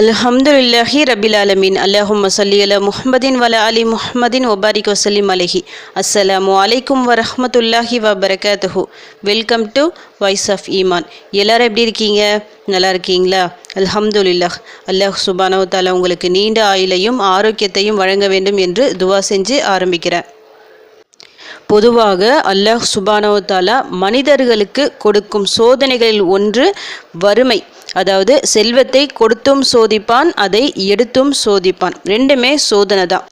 அல்ஹம்துலில்லாஹி ரபில் ஆலமீன். அல்லாஹும் மசல்லி அலா முஹமதின் வல அலி முஹம்மதின் ஒபாரிக் வசலிம் அலஹி. அஸ்ஸலாமு அலைக்கும் வரஹ்மத்துல்லாஹி வபரகாத்துஹு. வெல்கம் டு வாய்ஸ் ஆஃப் ஈமான். எல்லாரும் எப்படி இருக்கீங்க? நல்லா இருக்கீங்களா? அல்ஹம்துலில்லாஹ். அல்லாஹ் சுபானவு தாலா உங்களுக்கு நீண்ட ஆயுளையும் ஆரோக்கியத்தையும் வழங்க வேண்டும் என்று துவா செஞ்சு ஆரம்பிக்கிறேன். பொதுவாக அல்லாஹ் சுபானவத்தாலா மனிதர்களுக்கு கொடுக்கும் சோதனைகளில் ஒன்று வறுமை. அதாவது செல்வத்தை கொடுத்தும் சோதிப்பான் அதை எடுத்தும் சோதிப்பான். ரெண்டுமே சோதனை தான்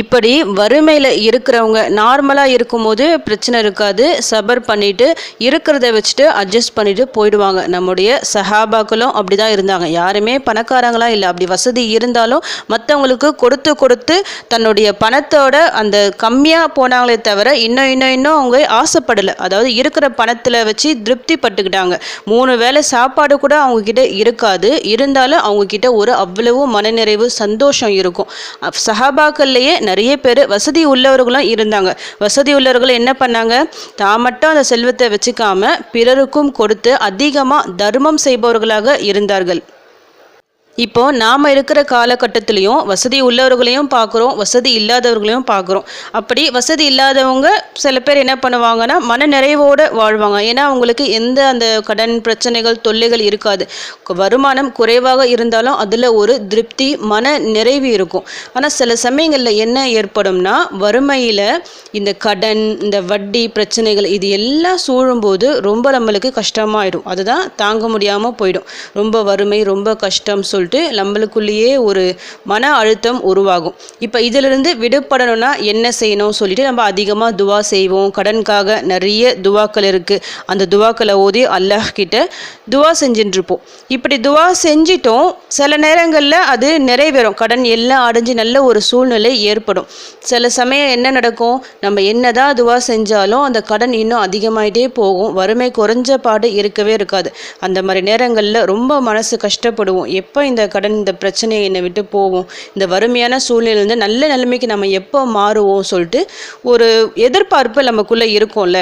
இப்படி வறுமையில் இருக்கிறவங்க நார்மலாக இருக்கும்போது பிரச்சனை இருக்காது. சபர் பண்ணிவிட்டு இருக்கிறத வச்சுட்டு அட்ஜஸ்ட் பண்ணிவிட்டு போயிடுவாங்க. நம்முடைய சஹாபாக்களும் அப்படி தான் இருந்தாங்க. யாருமே பணக்காரங்களாக இல்லை. அப்படி வசதி இருந்தாலும் மற்றவங்களுக்கு கொடுத்து கொடுத்து தன்னுடைய பணத்தோட அந்த கம்மியாக போனாங்களே தவிர இன்னும் இன்னும் இன்னும் அவங்க ஆசைப்படலை. அதாவது இருக்கிற பணத்தில் வச்சு திருப்தி பட்டுக்கிட்டாங்க மூணு வேளை சாப்பாடு கூட அவங்கக்கிட்ட இருக்காது. இருந்தாலும் அவங்கக்கிட்ட ஒரு அவ்வளவு மனநிறைவு சந்தோஷம் இருக்கும். அப் சஹாபாக்கள்லேயே நிறைய பேர் வசதி உள்ளவர்களும் இருந்தாங்க. வசதி உள்ளவர்கள் என்ன பண்ணாங்க? தான் மட்டும் அந்த செல்வத்தை வச்சுக்காம பிறருக்கும் கொடுத்து அதிகமாக தர்மம் செய்பவர்களாக இருந்தார்கள். இப்போ நாம் இருக்கிற காலகட்டத்திலையும் வசதி உள்ளவர்களையும் பார்க்குறோம் வசதி இல்லாதவர்களையும் பார்க்குறோம். அப்படி வசதி இல்லாதவங்க சில பேர் என்ன பண்ணுவாங்கன்னா மன நிறைவோடு வாழ்வாங்க. ஏன்னா அவங்களுக்கு எந்த அந்த கடன் பிரச்சனைகள் தொல்லைகள் இருக்காது. வருமானம் குறைவாக இருந்தாலும் அதில் ஒரு திருப்தி மன நிறைவு இருக்கும். ஆனால் சில சமயங்களில் என்ன ஏற்படும்னா வறுமையில் இந்த கடன் இந்த வட்டி பிரச்சனைகள் இது எல்லாம் சூழும்போது ரொம்ப நம்மளுக்கு கஷ்டமாயிடும். அதுதான் தாங்க முடியாமல் போயிடும். ரொம்ப வறுமை ரொம்ப கஷ்டம் சொல்லிட்டு நம்மளுக்குள்ளேயே ஒரு மன அழுத்தம் உருவாகும். இப்போ இதிலிருந்து விடுபடணும்னா என்ன செய்யணும் சொல்லிட்டு நம்ம அதிகமாக துவா செய்வோம். கடனுக்காக நிறைய துவாக்கள் இருக்குது அந்த துவாக்களை ஓதி அல்லாஹ் கிட்ட துவா செஞ்சுட்டு இருப்போம் இப்படி துவா செஞ்சிட்டோம். சில நேரங்களில் அது நிறைவேறும். கடன் எல்லாம் அடைஞ்சு நல்ல ஒரு சூழ்நிலை ஏற்படும். சில சமயம் என்ன நடக்கும்? நம்ம என்னதான் துவா செஞ்சாலும் அந்த கடன் இன்னும் அதிகமாயிட்டே போகும். வறுமை குறைஞ்ச பாடு இருக்கவே இருக்காது. அந்த மாதிரி நேரங்களில் ரொம்ப மனசு கஷ்டப்படுவோம். எப்போ இந்த கடன் இந்த பிரச்சனை என்னை விட்டு போவோம் இந்த வறுமையான சூழ்நிலையிலேருந்து நல்ல நிலைமைக்கு நம்ம எப்போ மாறுவோம் சொல்லிட்டு ஒரு எதிர்பார்ப்பு நமக்குள்ளே இருக்கும்ல.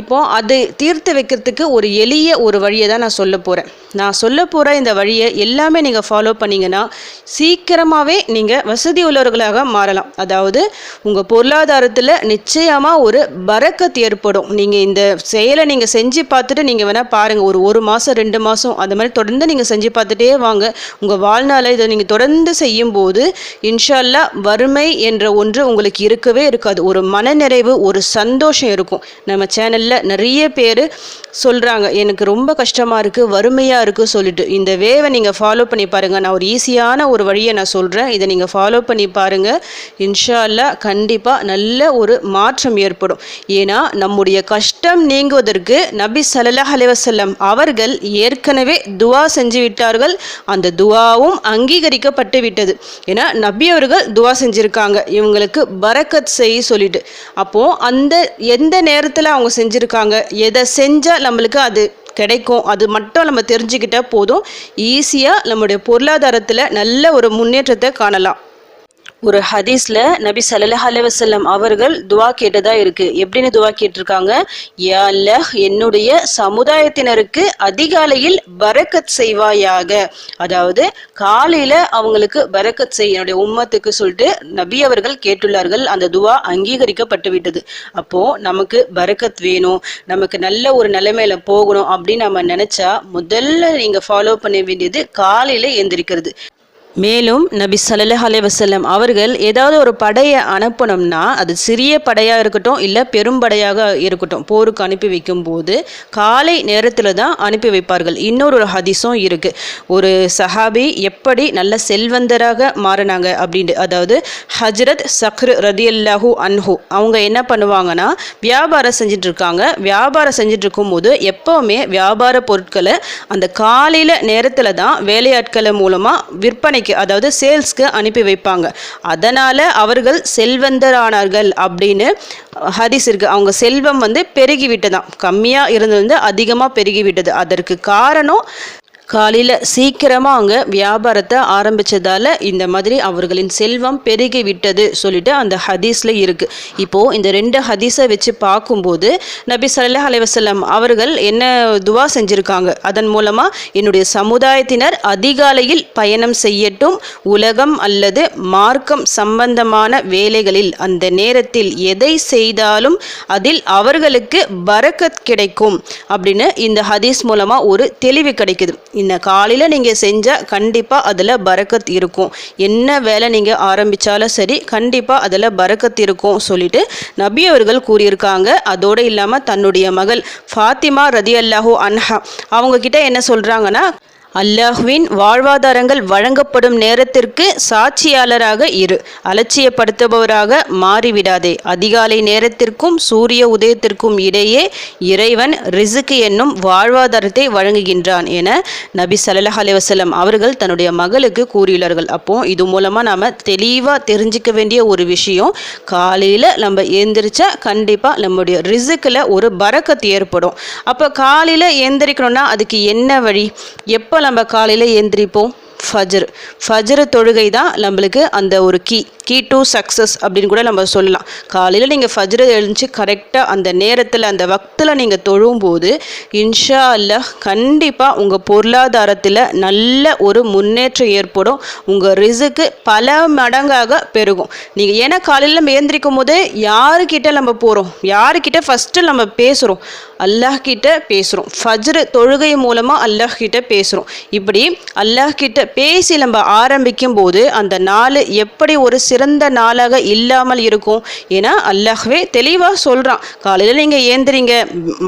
இப்போ அது தீர்த்து வைக்கிறதுக்கு ஒரு எளிய ஒரு வழியை தான் நான் சொல்ல போகிறேன் நான் சொல்ல போகிற இந்த வழியை எல்லாமே நீங்கள் ஃபாலோ பண்ணீங்கன்னா சீக்கிரமாகவே நீங்கள் வசதி உள்ளவர்களாக மாறலாம். அதாவது உங்கள் பொருளாதாரத்தில் நிச்சயமாக ஒரு பரக்கத் ஏற்படும். நீங்கள் இந்த செயலை நீங்கள் செஞ்சு பார்த்துட்டு நீங்கள் வேணால் பாருங்கள் ஒரு ஒரு மாதம் ரெண்டு மாதம் அந்த மாதிரி தொடர்ந்து நீங்கள் செஞ்சு பார்த்துட்டே வாங்க. உங்கள் வாழ்நாளை இதை நீங்கள் தொடர்ந்து செய்யும்போது இன்ஷால்லா வறுமை என்ற ஒன்று உங்களுக்கு இருக்கவே இருக்காது. ஒரு மனநிறைவு ஒரு சந்தோஷம் இருக்கும். நம்ம சேனல் சேனலில் நிறைய பேர் சொல்கிறாங்க எனக்கு ரொம்ப கஷ்டமாக இருக்குது வறுமையாக இருக்குது சொல்லிட்டு. இந்த வேவை நீங்கள் ஃபாலோ பண்ணி பாருங்கள் நான் ஒரு ஈஸியான ஒரு வழியை நான் சொல்கிறேன் இதை நீங்கள் ஃபாலோ பண்ணி பாருங்கள் இன்ஷா அல்லாஹ் கண்டிப்பாக நல்ல ஒரு மாற்றம் ஏற்படும். ஏன்னா நம்முடைய கஷ்டம் நீங்குவதற்கு நபி ஸல்லல்லாஹு அலைவசல்லம் அவர்கள் ஏற்கனவே துவா செஞ்சு விட்டார்கள். அந்த துவாவும் அங்கீகரிக்கப்பட்டு விட்டது. ஏன்னா நபி அவர்கள் துவா செஞ்சுருக்காங்க. இவங்களுக்கு பரக்கத் செய் சொல்லிட்டு. அப்போது அந்த எந்த நேரத்தில் அவங்க செஞ்சுருக்காங்க. எதை செஞ்சால் நம்மளுக்கு அது கிடைக்கும். அது மட்டும் நம்ம தெரிஞ்சுக்கிட்டால் போதும். ஈஸியாக நம்முடைய பொருளாதாரத்தில் நல்ல ஒரு முன்னேற்றத்தை காணலாம். ஒரு ஹதீஸ்ல நபி சல்லாஹ் அலுவசல்லம் அவர்கள் துவா கேட்டதா இருக்கு. எப்படின்னு துவா கேட்டிருக்காங்க? யா என்னுடைய சமுதாயத்தினருக்கு அதிகாலையில் பரக்கத் செய்வாயாக. அதாவது காலையில அவங்களுக்கு பரக்கத் செய் என்னுடைய உம்மத்துக்கு சொல்லிட்டு நபி அவர்கள் கேட்டுள்ளார்கள். அந்த துவா அங்கீகரிக்கப்பட்டு விட்டது. அப்போ நமக்கு பரக்கத் வேணும். நமக்கு நல்ல ஒரு நிலைமையில போகணும் அப்படின்னு நம்ம நினைச்சா முதல்ல நீங்க ஃபாலோ பண்ண வேண்டியது காலையில எந்திரிக்கிறது. மேலும் நபி ஸல்லல்லாஹு அலைஹி வஸல்லம் அவர்கள் ஏதாவது ஒரு படையை அனுப்பணும்னா அது சிறிய படையாக இருக்கட்டும் இல்லை பெரும்படையாக இருக்கட்டும் போருக்கு அனுப்பி வைக்கும் போது காலை நேரத்தில் தான் அனுப்பி வைப்பார்கள். இன்னொரு ஒரு ஹதிஸும் இருக்குது ஒரு சஹாபி எப்படி நல்ல செல்வந்தராக மாறினாங்க அப்படின்ட்டு அதாவது ஹஜ்ரத் சக்ரு ரதியல்லாஹு அன்ஹு அவங்க என்ன பண்ணுவாங்கன்னா வியாபாரம் செஞ்சுட்டு இருக்காங்க. வியாபாரம் செஞ்சுட்டு இருக்கும்போது எப்போவுமே வியாபார பொருட்களை அந்த காலையில் நேரத்தில் தான் வேலையாட்களை மூலமாக விற்பனை விற்பனைக்கு அதாவது சேல்ஸ்க்கு அனுப்பி வைப்பாங்க. அதனால் அவர்கள் செல்வந்தரானார்கள் அப்படின்னு ஹதீஸ் இருக்கு. அவங்க செல்வம் வந்து பெருகிவிட்டதாம். கம்மியாக இருந்தது வந்து அதிகமாக பெருகி விட்டது அதற்கு காரணம் காலையில் சீக்கிரமாக அவங்க வியாபாரத்தை ஆரம்பித்ததால் இந்த மாதிரி அவர்களின் செல்வம் பெருகி விட்டது சொல்லிட்டு அந்த ஹதீஸில் இருக்குது இப்போது இந்த ரெண்டு ஹதீஸை வச்சு பார்க்கும்போது நபி சல்லா அலைவசல்லம் அவர்கள் என்ன துவா செஞ்சுருக்காங்க? அதன் மூலமாக என்னுடைய சமுதாயத்தினர் அதிகாலையில் பயணம் செய்யட்டும் உலகம் அல்லது மார்க்கம் சம்பந்தமான வேலைகளில் அந்த நேரத்தில் எதை செய்தாலும் அதில் அவர்களுக்கு பரக்கத் கிடைக்கும் அப்படின்னு இந்த ஹதீஸ் மூலமாக ஒரு தெளிவு கிடைக்குது. இன்ன காலையில் நீங்கள் செஞ்சால் கண்டிப்பாக அதில் பறக்கத் இருக்கும். என்ன வேலை நீங்கள் ஆரம்பித்தாலும் சரி கண்டிப்பாக அதில் பறக்கத் இருக்கும் சொல்லிட்டு நபி அவர்கள் கூறியிருக்காங்க. அதோடு இல்லாமல் தன்னுடைய மகள் ஃபாத்திமா ரதி அல்லாஹூ அன்ஹா அவங்கக்கிட்ட என்ன சொல்கிறாங்கன்னா அல்லாஹ்வின் வாழ்வாதாரங்கள் வழங்கப்படும் நேரத்திற்கு சாட்சியாளராக இரு. அலட்சியப்படுத்துபவராக மாறிவிடாதே. அதிகாலை நேரத்திற்கும் சூரிய உதயத்திற்கும் இடையே இறைவன் ரிசுக்கு என்னும் வாழ்வாதாரத்தை வழங்குகின்றான் என நபி சல்லாஹ் அலைவசல்லம் அவர்கள் தன்னுடைய மகளுக்கு கூறியுள்ளார்கள். அப்போ இது மூலமாக நாம் தெளிவாக தெரிஞ்சிக்க வேண்டிய ஒரு விஷயம் காலையில் நம்ம எந்திரிச்சா கண்டிப்பாக நம்முடைய ரிசுக்கில் ஒரு பறக்கத்து ஏற்படும். அப்போ காலையில் எழுந்திரிக்கணும்னா அதுக்கு என்ன வழி? எப்போ நம்ம காலையில் எந்திரிப்போம். ஃபஜர். ஃபஜர் தொழுகை தான் நம்மளுக்கு அந்த ஒரு கீ கீ டு சக்ஸஸ் அப்படின்னு கூட நம்ம சொல்லலாம். காலையில் நீங்கள் ஃபஜ்ரு எழுந்துச்சு கரெக்டாக அந்த நேரத்தில் அந்த வக்தில் நீங்கள் தொழும்போது இன்ஷா அல்லாஹ் கண்டிப்பாக உங்கள் பொருளாதாரத்தில் நல்ல ஒரு முன்னேற்றம் ஏற்படும். உங்கள் ரிசுக்கு பல மடங்காக பெருகும். நீங்கள் ஏன்னா காலையில் நம்ம ஏந்திரிக்கும் போது யாருக்கிட்ட நம்ம போகிறோம் யாருக்கிட்ட ஃபஸ்ட்டு நம்ம பேசுகிறோம் அல்லாஹ்கிட்ட பேசுகிறோம் ஃபஜ்ரு தொழுகை மூலமாக அல்லாஹ்கிட்ட பேசுகிறோம் இப்படி அல்லாஹ்கிட்ட பேசி நம்ம ஆரம்பிக்கும் போது அந்த நாள் எப்படி ஒரு சிறந்த நாளாக இல்லாமல் இருக்கும் ஏன்னா அல்லாஹ்வே தெளிவாக சொல்கிறான் காலையில் நீங்கள் ஏந்திரிங்க.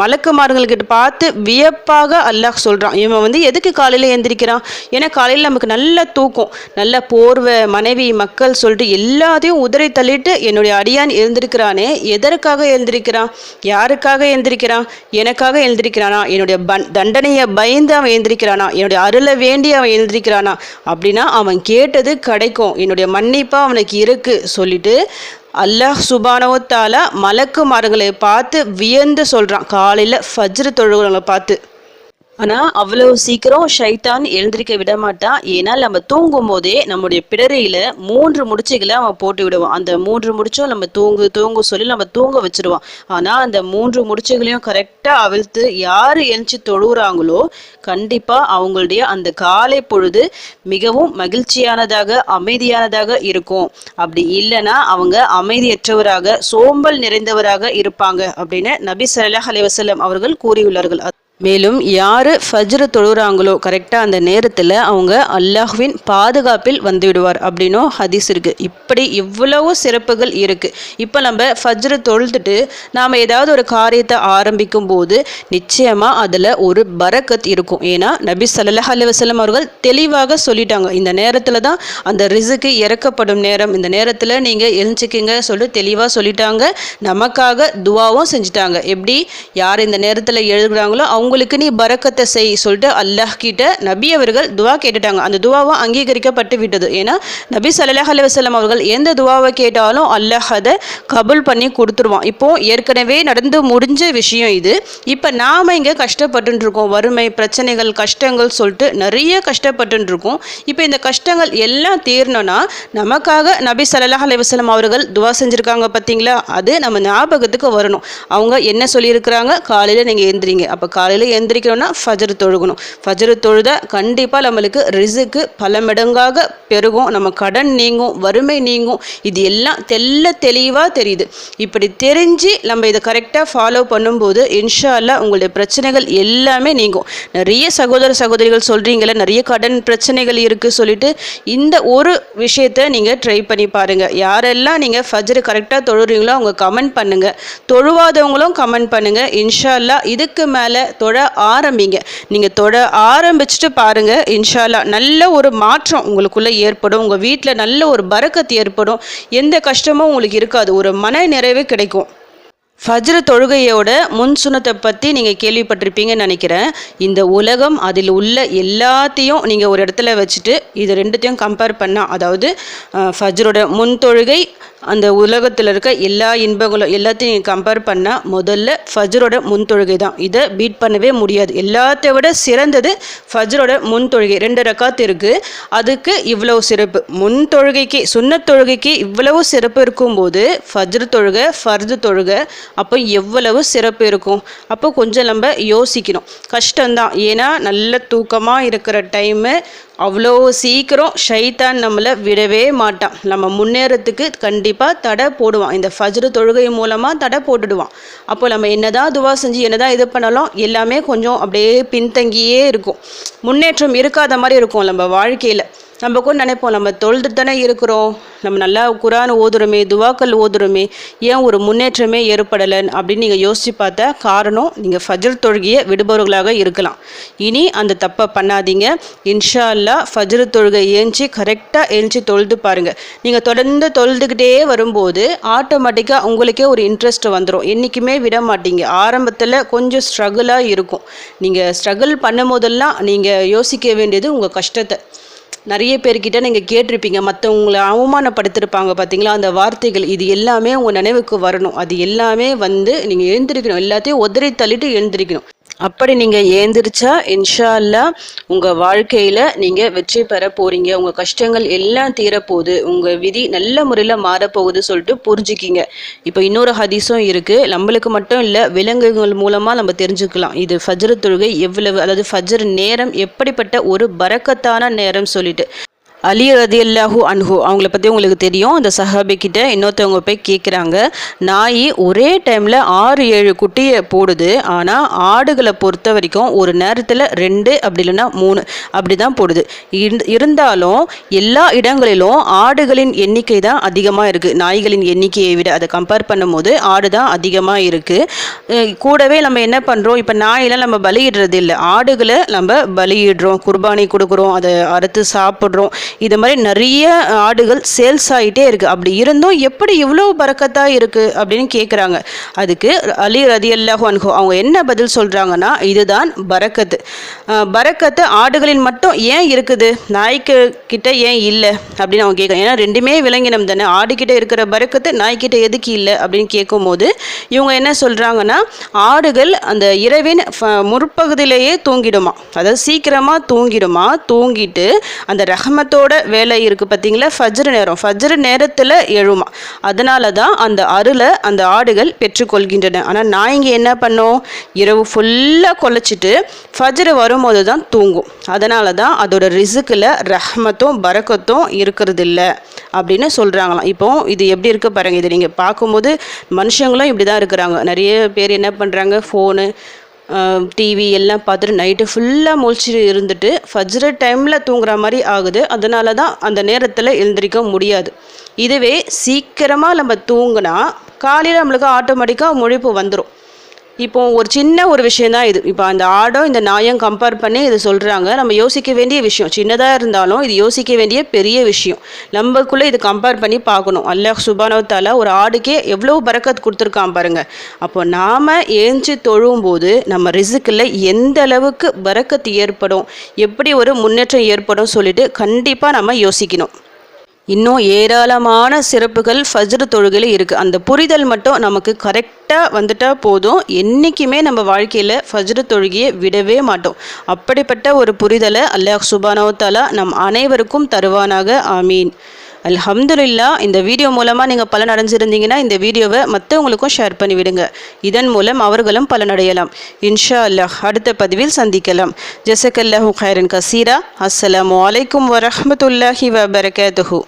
மலக்குமார்கள்கிட்ட பார்த்து வியப்பாக அல்லாஹ் சொல்கிறான் இவன் வந்து எதுக்கு காலையில் ஏந்திரிக்கிறான்? ஏன்னா காலையில் நமக்கு நல்ல தூக்கம் நல்ல போர்வை மனைவி மக்கள் சொல்லிட்டு எல்லாத்தையும் உதறி தள்ளிட்டு என்னுடைய அடியான் எழுந்திருக்கிறானே எதற்காக எழுந்திருக்கிறான்? யாருக்காக எழுந்திருக்கிறான்? எனக்காக எழுந்திருக்கிறானா? என்னுடைய பன் தண்டனையை பயந்து அவன் எழுந்திருக்கிறானா? என்னுடைய அருளை வேண்டி அவன் எழுந்திருக்கிறானா? அப்படின்னா அவன் கேட்டது கிடைக்கும். என்னுடைய மன்னிப்பாக அவனுக்கு இருக்கு சொல்லிட்டு அல்லாஹ் சுபானவத்தால மலக்குமார்களை பார்த்து வியந்து சொல்கிறான் காலையில் ஃபஜ்ரு தொழுகிறவங்களை பார்த்து. ஆனால் அவ்வளோ சீக்கிரம் ஷைத்தான் எழுந்திருக்க விட மாட்டான் ஏன்னா நம்ம தூங்கும் போதே நம்முடைய பிடரையில் மூன்று முடிச்சுகளை அவன் போட்டு விடுவான். அந்த மூன்று முடிச்சும் நம்ம தூங்கு தூங்கு சொல்லி நம்ம தூங்க வச்சிருவான். ஆனால் அந்த மூன்று முடிச்சுகளையும் கரெக்டாக அவிழ்த்து யார் எழுச்சி தொழுகிறாங்களோ கண்டிப்பாக அவங்களுடைய அந்த காலை பொழுது மிகவும் மகிழ்ச்சியானதாக அமைதியானதாக இருக்கும். அப்படி இல்லைன்னா அவங்க அமைதியற்றவராக சோம்பல் நிறைந்தவராக இருப்பாங்க அப்படின்னு நபி சல்லாஹ் அலைவசல்லம் அவர்கள் கூறியுள்ளார்கள். மேலும் யார் ஃபஜ்ரு தொழுகிறாங்களோ கரெக்டாக அந்த நேரத்தில் அவங்க அல்லாஹ்வின் பாதுகாப்பில் வந்துவிடுவார் அப்படின்னும் ஹதீஸ் இருக்குது இப்படி இவ்வளவு சிறப்புகள் இருக்குது இப்போ நம்ம ஃபஜ்ரு தொழுதுட்டு நாம் ஏதாவது ஒரு காரியத்தை ஆரம்பிக்கும் போது நிச்சயமாக அதில் ஒரு பரக்கத் இருக்கும். ஏன்னா நபி சல்லாஹ் அலி வசலம் அவர்கள் தெளிவாக சொல்லிட்டாங்க. இந்த நேரத்தில் தான் அந்த ரிசுக்கு இறக்கப்படும் நேரம். இந்த நேரத்தில் நீங்கள் எழுச்சிக்கிங்க சொல்லி தெளிவாக சொல்லிட்டாங்க. நமக்காக துவாவும் செஞ்சுட்டாங்க. எப்படி? யார் இந்த நேரத்தில் எழுதுகிறாங்களோ அவங்க அவங்களுக்கு நீ பரக்கத்தை செய் சொல்லிட்டு அல்லாஹ் கிட்ட நபி அவர்கள் துவா கேட்டுட்டாங்க. அந்த துவாவும் அங்கீகரிக்கப்பட்டு விட்டது. ஏன்னா நபி சல்லாஹ் அலுவலம் அவர்கள் எந்த துவாவை கேட்டாலும் அல்லாஹ் அதை கபுல் பண்ணி கொடுத்துருவான். இப்போ ஏற்கனவே நடந்து முடிஞ்ச விஷயம் இது. இப்போ நாம் இங்கே கஷ்டப்பட்டு இருக்கோம் வறுமை பிரச்சனைகள் கஷ்டங்கள் சொல்லிட்டு நிறைய கஷ்டப்பட்டு இருக்கோம் இப்போ இந்த கஷ்டங்கள் எல்லாம் தீரணும்னா நமக்காக நபி சல்லாஹ் அலுவலம் அவர்கள் துவா செஞ்சுருக்காங்க பார்த்தீங்களா? அது நம்ம ஞாபகத்துக்கு வரணும். அவங்க என்ன சொல்லியிருக்கிறாங்க? காலையில் நீங்கள் எந்திரிங்க. அப்போ காலையில் எந்திரிக்கணும்னா ஃபஜர் தொழுகணும். ஃபஜர் தொழுத கண்டிப்பாக நம்மளுக்கு ரிசுக்கு பல மடங்காக பெருகும். நம்ம கடன் நீங்கும் வறுமை நீங்கும். இது எல்லாம் தெல்ல தெளிவாக தெரியுது. இப்படி தெரிஞ்சு நம்ம இதை கரெக்டாக ஃபாலோ பண்ணும்போது இன்ஷா அல்லா உங்களுடைய பிரச்சனைகள் எல்லாமே நீங்கும். நிறைய சகோதர சகோதரிகள் சொல்கிறீங்களே நிறைய கடன் பிரச்சனைகள் இருக்குது சொல்லிட்டு இந்த ஒரு விஷயத்தை நீங்கள் ட்ரை பண்ணி பாருங்கள் யாரெல்லாம் நீங்கள் ஃபஜர் கரெக்டாக தொழுறீங்களோ அவங்க கமெண்ட் பண்ணுங்கள் தொழுவாதவங்களும் கமெண்ட் பண்ணுங்கள் இன்ஷா அல்லா இதுக்கு மேலே தொட ஆரம்பிங்க. நீங்கள் தொட ஆரம்பிச்சுட்டு பாருங்கள் இன்ஷால்லா நல்ல ஒரு மாற்றம் உங்களுக்குள்ளே ஏற்படும். உங்கள் வீட்டில் நல்ல ஒரு பறக்கத்து ஏற்படும். எந்த கஷ்டமும் உங்களுக்கு இருக்காது. ஒரு மன நிறைவு கிடைக்கும். ஃபஜ்ரு தொழுகையோட முன் சுனத்தை பற்றி நீங்கள் கேள்விப்பட்டிருப்பீங்கன்னு நினைக்கிறேன். இந்த உலகம் அதில் உள்ள எல்லாத்தையும் நீங்கள் ஒரு இடத்துல வச்சுட்டு இது ரெண்டுத்தையும் கம்பேர் பண்ணால் அதாவது ஃபஜ்ரோட முன் தொழுகை அந்த உலகத்தில் இருக்க எல்லா இன்பங்களும் எல்லாத்தையும் நீங்கள் கம்பேர் பண்ணால் முதல்ல ஃபஜ்ரோட முன் தொழுகை தான். இதை பீட் பண்ணவே முடியாது. எல்லாத்தை விட சிறந்தது ஃபஜ்ரோட முன் தொழுகை. ரெண்டு ரக்காத்து இருக்குது அதுக்கு இவ்வளவு சிறப்பு. முன் தொழுகைக்கு சுண்ணத் தொழுகைக்கு இவ்வளவு சிறப்பு இருக்கும்போது ஃபஜ்ரு தொழுகை ஃபர்து தொழுகை அப்போ எவ்வளவு சிறப்பு இருக்கும்? அப்போ கொஞ்சம் நம்ம யோசிக்கணும். கஷ்டம்தான். ஏன்னா நல்ல தூக்கமாக இருக்கிற டைமு அவ்வளோ சீக்கிரம் ஷைத்தான் நம்மளை விடவே மாட்டான். நம்ம முன்னேறத்துக்கு கண்டிப்பாக தடை போடுவான். இந்த ஃபஜ்ரு தொழுகை மூலமாக தடை போட்டுடுவான். அப்போ நம்ம என்னதான் துவா செஞ்சு என்னதான் இது பண்ணாலும் எல்லாமே கொஞ்சம் அப்படியே பின்தங்கியே இருக்கும். முன்னேற்றம் இருக்காத மாதிரி இருக்கும் நம்ம வாழ்க்கையில். நம்ம கூட நினைப்போம் நம்ம தொழுது தானே இருக்கிறோம். நம்ம நல்லா குரான் ஓதுறோமே துவாக்கள் ஓதுறோமே ஏன் ஒரு முன்னேற்றமே ஏற்படலை அப்படின்னு நீங்கள் யோசித்து பார்த்தா காரணம் நீங்கள் ஃபஜர் தொழுகையை விடுபவர்களாக இருக்கலாம். இனி அந்த தப்பை பண்ணாதீங்க. இன்ஷா அல்லாஹ் ஃபஜர் தொழுகை ஏஞ்சி கரெக்டாக ஏஞ்சி தொழுது பாருங்கள் நீங்கள் தொடர்ந்து தொழுதுகிட்டே வரும்போது ஆட்டோமேட்டிக்காக உங்களுக்கே ஒரு இன்ட்ரெஸ்ட் வந்துடும் என்றைக்குமே விட மாட்டீங்க. ஆரம்பத்தில் கொஞ்சம் ஸ்ட்ரகிளாக இருக்கும். நீங்கள் ஸ்ட்ரகிள் பண்ணும் போதெல்லாம் நீங்கள் யோசிக்க வேண்டியது உங்கள் கஷ்டத்தை. நிறைய பேர்கிட்ட நீங்கள் கேட்டிருப்பீங்க. மற்றவங்களை அவமானப்படுத்திருப்பாங்க பார்த்தீங்களா அந்த வார்த்தைகள் இது எல்லாமே உங்கள் நினைவுக்கு வரணும். அது எல்லாமே வந்து நீங்கள் எழுந்திருக்கணும். எல்லாத்தையும் உதறி தள்ளிட்டு எழுந்திருக்கணும். அப்படி நீங்கள் ஏந்திரிச்சா இன்ஷா அல்லாஹ் உங்கள் வாழ்க்கையில் நீங்கள் வெற்றி பெற போகிறீங்க உங்கள் கஷ்டங்கள் எல்லாம் தீரப்போகுது. உங்கள் விதி நல்ல முறையில் மாறப்போகுது சொல்லிட்டு புரிஞ்சுக்கிங்க. இப்போ இன்னொரு ஹதீஸும் இருக்குது நம்மளுக்கு மட்டும் இல்லை விலங்குகள் மூலமாக நம்ம தெரிஞ்சுக்கலாம். இது ஃபஜ்ரு தொழுகை எவ்வளவு அதாவது ஃபஜ்ரு நேரம் எப்படிப்பட்ட ஒரு பறக்கத்தான நேரம் சொல்லிட்டு. அலி ரதியல்லாஹு அன்ஹு. அவங்கள பற்றி உங்களுக்கு தெரியும். அந்த சஹாபி கிட்ட இன்னொருத்தவங்க போய் கேட்குறாங்க நாய் ஒரே டைமில் ஆறு ஏழு குட்டியை போடுது. ஆனால் ஆடுகளை பொறுத்த வரைக்கும் ஒரு நேரத்தில் ரெண்டு அப்படி இல்லைன்னா மூணு அப்படி தான் போடுது இருந்தாலும் எல்லா இடங்களிலும் ஆடுகளின் எண்ணிக்கை தான் அதிகமாக இருக்குது நாய்களின் எண்ணிக்கையை விட அதை கம்பேர் பண்ணும்போது ஆடு தான் அதிகமாக இருக்குது கூடவே நம்ம என்ன பண்ணுறோம் இப்போ நாயெல்லாம் நம்ம பலியிடுறது இல்லை ஆடுகளை நம்ம பலியிடுறோம். குர்பானி கொடுக்குறோம். அதை அறுத்து சாப்பிட்றோம். இது மாதிரி நிறைய ஆடுகள் சேல்ஸ் ஆகிட்டே இருக்குது அப்படி இருந்தும் எப்படி இவ்வளோ பறக்கத்தாக இருக்குது அப்படின்னு கேட்குறாங்க அதுக்கு அலி ரதி அல்லாஹு அன்ஹோ அவங்க என்ன பதில் சொல்கிறாங்கன்னா இதுதான் பரக்கத்து பறக்கத்து ஆடுகளின் மட்டும் ஏன் இருக்குது? நாய்க்கு கிட்ட ஏன் இல்லை? அப்படின்னு அவங்க கேட்குறாங்க ஏன்னா ரெண்டுமே விலங்கினம் தானே. ஆடுகிட்ட இருக்கிற பரக்கத்து நாய்க்கிட்ட எதுக்கு இல்லை? அப்படின்னு கேட்கும்போது இவங்க என்ன சொல்கிறாங்கன்னா ஆடுகள் அந்த இரவின் ஃப- முற்பகுதியிலேயே தூங்கிடுமா. அதாவது சீக்கிரமாக தூங்கிடுமா. தூங்கிட்டு அந்த ரஹமத்தோட வேலை இருக்குது பார்த்தீங்களா ஃபஜ்ரு நேரம். ஃபஜ்ரு நேரத்தில் எழுமா. அதனால தான் அந்த அருளை அந்த ஆடுகள் பெற்றுக்கொள்கின்றன. ஆனால் நாய்ங்க என்ன பண்ணும்? இரவு ஃபுல்லாக கொலைச்சிட்டு ஃபஜ்ரு வரும்போது தான் தூங்கும். அதனால தான் அதோட ரிசுக்கில் ரஹ்மத்தும் பரக்கத்தும் இருக்கிறதில்ல அப்படின்னு சொல்கிறாங்களாம் இப்போ இது எப்படி இருக்கு பாருங்கள் இது நீங்கள் பார்க்கும்போது மனுஷங்களும் இப்படி தான் இருக்கிறாங்க. நிறைய பேர் என்ன பண்ணுறாங்க ஃபோனு டிவி எல்லாம் பார்த்துட்டு நைட்டு ஃபுல்லாக முழிச்சிட்டு இருந்துட்டு ஃபஜ்ர டைமில் தூங்குற மாதிரி ஆகுது. அதனால தான் அந்த நேரத்தில் எழுந்திரிக்க முடியாது. இதுவே சீக்கிரமாக நம்ம தூங்கினா காலையில் நம்மளுக்கு ஆட்டோமேட்டிக்காக முழிப்பு வந்துடும் இப்போ ஒரு சின்ன ஒரு விஷயம் தான் இது. இப்போ அந்த ஆடும் இந்த நாயும் கம்பேர் பண்ணி இது சொல்கிறாங்க நம்ம யோசிக்க வேண்டிய விஷயம் சின்னதாக இருந்தாலும் இது யோசிக்க வேண்டிய பெரிய விஷயம். நம்மக்குள்ளே இது கம்பேர் பண்ணி பார்க்கணும். அல்லாஹ் சுபானவத்தால ஒரு ஆடுக்கே எவ்வளோ பறக்கத்து கொடுத்துருக்கான் பாருங்கள் அப்போ நாம் ஏஞ்சி தொழும்போது நம்ம ரிசுக்கில் எந்த அளவுக்கு பறக்கத்து ஏற்படும் எப்படி ஒரு முன்னேற்றம் ஏற்படும் சொல்லிட்டு கண்டிப்பாக நம்ம யோசிக்கணும். இன்னும் ஏராளமான சிறப்புகள் ஃபஜ்ர் தொழுகையில் இருக்குது அந்த புரிதல் மட்டும் நமக்கு கரெக்டாக வந்துட்டால் போதும். என்றைக்குமே நம்ம வாழ்க்கையில் ஃபஜ்ர் தொழுகையை விடவே மாட்டோம். அப்படிப்பட்ட ஒரு புரிதலை அல்லாஹ் சுபானோ நம் அனைவருக்கும் தருவானாக. ஆமீன். அல்ஹம்துலில்லா இந்த வீடியோ மூலமாக நீங்கள் பலன் அடைஞ்சிருந்தீங்கன்னா இந்த வீடியோவை மற்றவங்களுக்கும் ஷேர் பண்ணி விடுங்க. இதன் மூலம் அவர்களும் பலனடையலாம் இன்ஷா அல்லாஹ் அடுத்த பதிவில் சந்திக்கலாம். ஜசக்கல்லாஹு ஹைரன் கசீரா. அஸ்ஸலாமு வலைக்கம் வரமத்துல்லாஹி வபரகாத்துஹு.